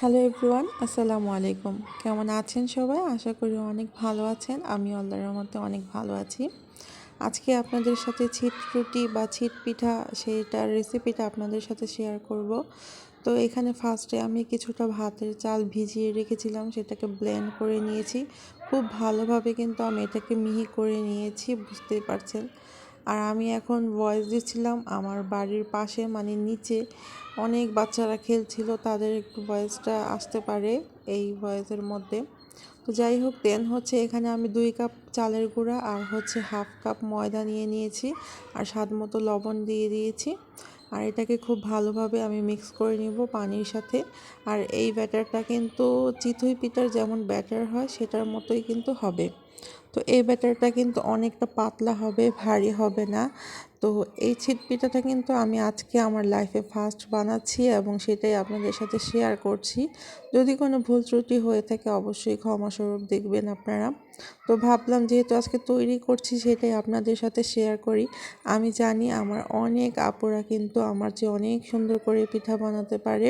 Hello everyone আসসালামু আলাইকুম কেমন আছেন সবাই? আশা করি অনেক ভালো আছেন। আমি আল্লাহর মধ্যে অনেক ভালো আছি। আজকে আপনাদের সাথে ছিট রুটি বা ছিট পিঠা সেইটার রেসিপিটা আপনাদের সাথে শেয়ার করব। তো এখানে ফার্স্টে আমি কিছুটা ভাতের চাল ভিজিয়ে রেখেছিলাম, সেটাকে ব্লেন্ড করে নিয়েছি। খুব ভালোভাবে কিন্তু আমি এটাকে মিহি করে নিয়েছি, বুঝতেই পারছেন। আর আমি এখন ভয়েস দিচ্ছিলাম আমার বাড়ির পাশে মানে নিচে। অনেক বাচ্চারা খেলছিল, তাদের একটু ভয়েসটা আসতে পারে এই ভয়েসের মধ্যে। তো যাই হোক দেন হচ্ছে এখানে আমি দুই কাপ চালের গুঁড়া আর হচ্ছে হাফ কাপ ময়দা নিয়ে নিয়েছি আর স্বাদ মতো লবণ দিয়ে দিয়েছি। আর এটাকে খুব ভালোভাবে আমি মিক্স করে নিব পানির সাথে। আর এই ব্যাটারটা কিন্তু চিতই পিঠার যেমন ব্যাটার হয়, সেটার মতোই কিন্তু হবে। তো এই ব্যাটারটা কিন্তু অনেকটা পাতলা হবে, ভারী হবে না। তো এই ছিট পিঠাটা কিন্তু আমি আজকে আমার লাইফে ফার্স্ট বানাচ্ছি এবং সেটাই আপনাদের সাথে শেয়ার করছি। যদি কোনো ভুল ত্রুটি হয়ে থাকে অবশ্যই ক্ষমাস্বরূপ দেখবেন আপনারা। তো ভাবলাম যেহেতু আজকে তৈরি করছি সেটাই আপনাদের সাথে শেয়ার করি। আমি জানি আমার অনেক আপুরা কিন্তু আমার যে অনেক সুন্দর করে পিঠা বানাতে পারে।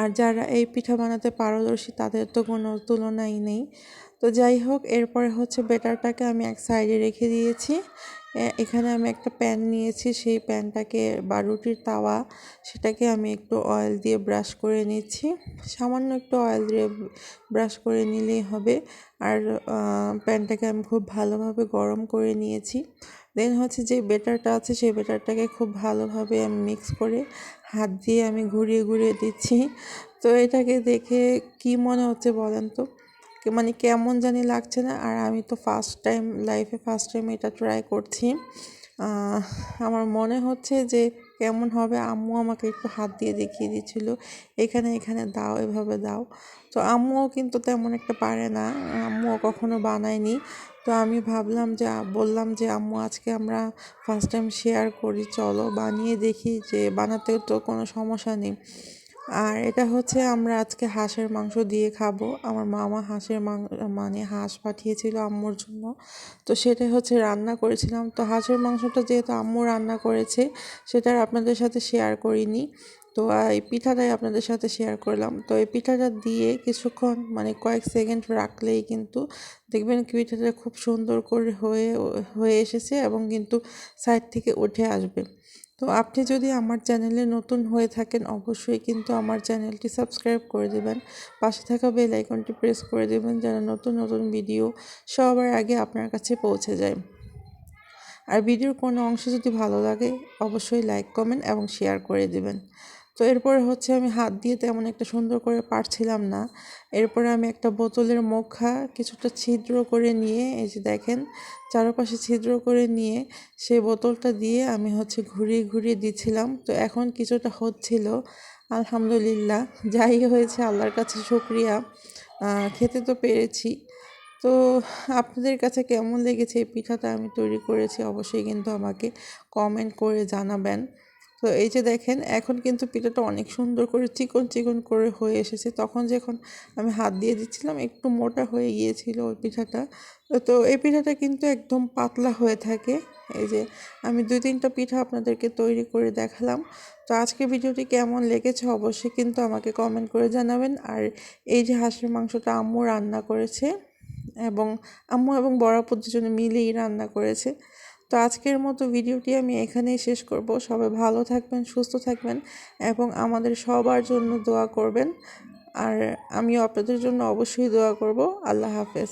আর যারা এই পিঠা বানাতে পারদর্শী তাদের তো কোনো তুলনাই নেই। তো যাই হোক, এরপরে হচ্ছে বেটারটাকে আমি এক সাইডে রেখে দিয়েছি। এখানে আমি একটা প্যান নিয়েছি, সেই প্যানটাকে বা রুটির তাওয়া সেটাকে আমি একটু অয়েল দিয়ে ব্রাশ করে নিচ্ছি। সামান্য একটু অয়েল দিয়ে ব্রাশ করে নিলেই হবে। আর প্যানটাকে আমি খুব ভালোভাবে গরম করে নিয়েছি। দেন হচ্ছে যে বেটারটা আছে, সেই বেটারটাকে খুব ভালোভাবে আমি মিক্স করে হাত দিয়ে আমি ঘুরিয়ে ঘুরিয়ে দিচ্ছি। তো এটাকে দেখে কি মনে হচ্ছে বলেন তো? মানে কেমন জানি লাগছে না। আর আমি তো ফার্স্ট টাইম লাইফে ফার্স্ট টাইম এটা ট্রাই করছি। আমার মনে হচ্ছে যে কেমন হবে, আম্মু আমাকে একটু হাত দিয়ে দেখিয়ে দিচ্ছিল এখানে এখানে দাও, এভাবে দাও। তো আম্মুও কিন্তু তেমন একটা পারে না। আম্মুও কখনো বানায়নি। তো আমি ভাবলাম যে, বললাম যে, আম্মু, আজকে আমরা ফার্স্ট টাইম শেয়ার করি, চলো বানিয়ে দেখি যে, বানাতেও তো কোনো সমস্যা নেই। আর এটা হচ্ছে আমরা আজকে হাঁসের মাংস দিয়ে খাব। আমার মামা হাঁসের মানে হাঁস পাঠিয়েছিল আম্মুর জন্য। তো সেটাই হচ্ছে রান্না করেছিলাম। তো হাঁসের মাংসটা যেহেতু আম্মু রান্না করেছে, সেটা আপনাদের সাথে শেয়ার করিনি। তো এই পিঠাটাই আপনাদের সাথে শেয়ার করলাম। তো এই পিঠাটা দিয়ে কিছুক্ষণ মানে কয়েক সেকেন্ড রাখলেই কিন্তু দেখবেন পিঠাটা খুব সুন্দর করে হয়ে হয়ে এসেছে এবং কিন্তু সাইড থেকে উঠে আসবে। তো আপনি যদি আমার চ্যানেলে নতুন হয়ে থাকেন, অবশ্যই কিন্তু আমার চ্যানেলটি সাবস্ক্রাইব করে দেবেন। পাশে থাকা বেল আইকনটি প্রেস করে দেবেন যেন নতুন নতুন ভিডিও সবার আগে আপনার কাছে পৌঁছে যায়। আর ভিডিওর কোনো অংশ যদি ভালো লাগে, অবশ্যই লাইক, কমেন্ট এবং শেয়ার করে দেবেন। তো এরপরে হচ্ছে আমি হাত দিয়ে তেমন একটা সুন্দর করে পারছিলাম না। এরপরে আমি একটা বোতলের মুখা কিছুটা ছিদ্র করে নিয়ে, এই যে দেখেন, চারপাশে ছিদ্র করে নিয়ে সেই বোতলটা দিয়ে আমি হচ্ছে ঘুরিয়ে ঘুরিয়ে দিচ্ছিলাম। তো এখন কিছুটা হচ্ছিল, আলহামদুলিল্লাহ। যাই হয়েছে, আল্লাহর কাছে শুক্রিয়া। খেতে তো পেরেছি। তো আপনাদের কাছে কেমন লেগেছে এই পিঠাটা আমি তৈরি করেছি অবশ্যই কিন্তু আমাকে কমেন্ট করে জানাবেন। তো এই যে দেখেন, এখন কিন্তু পিঠাটা অনেক সুন্দর করে চিকন চিকন করে হয়ে এসেছে। তখন যখন আমি হাত দিয়ে দিচ্ছিলাম, একটু মোটা হয়ে গিয়েছিল ওই পিঠাটা। তো এই পিঠাটা কিন্তু একদম পাতলা হয়ে থাকে। এই যে আমি দুই তিনটা পিঠা আপনাদেরকে তৈরি করে দেখালাম। তো আজকে ভিডিওটি কেমন লেগেছে অবশ্যই কিন্তু আমাকে কমেন্ট করে জানাবেন। আর এই যে হাঁসের মাংসটা আম্মু রান্না করেছে এবং আম্মু এবং বড়াপুর জন্য মিলেই রান্না করেছে। তো আজকের মতো ভিডিওটি আমি এখানেই শেষ করব। সবাই ভালো থাকবেন, সুস্থ থাকবেন এবং আমাদের সবার জন্য দোয়া করবেন। আর আমি আপনাদের জন্য অবশ্যই দোয়া করব। আল্লাহ হাফেজ।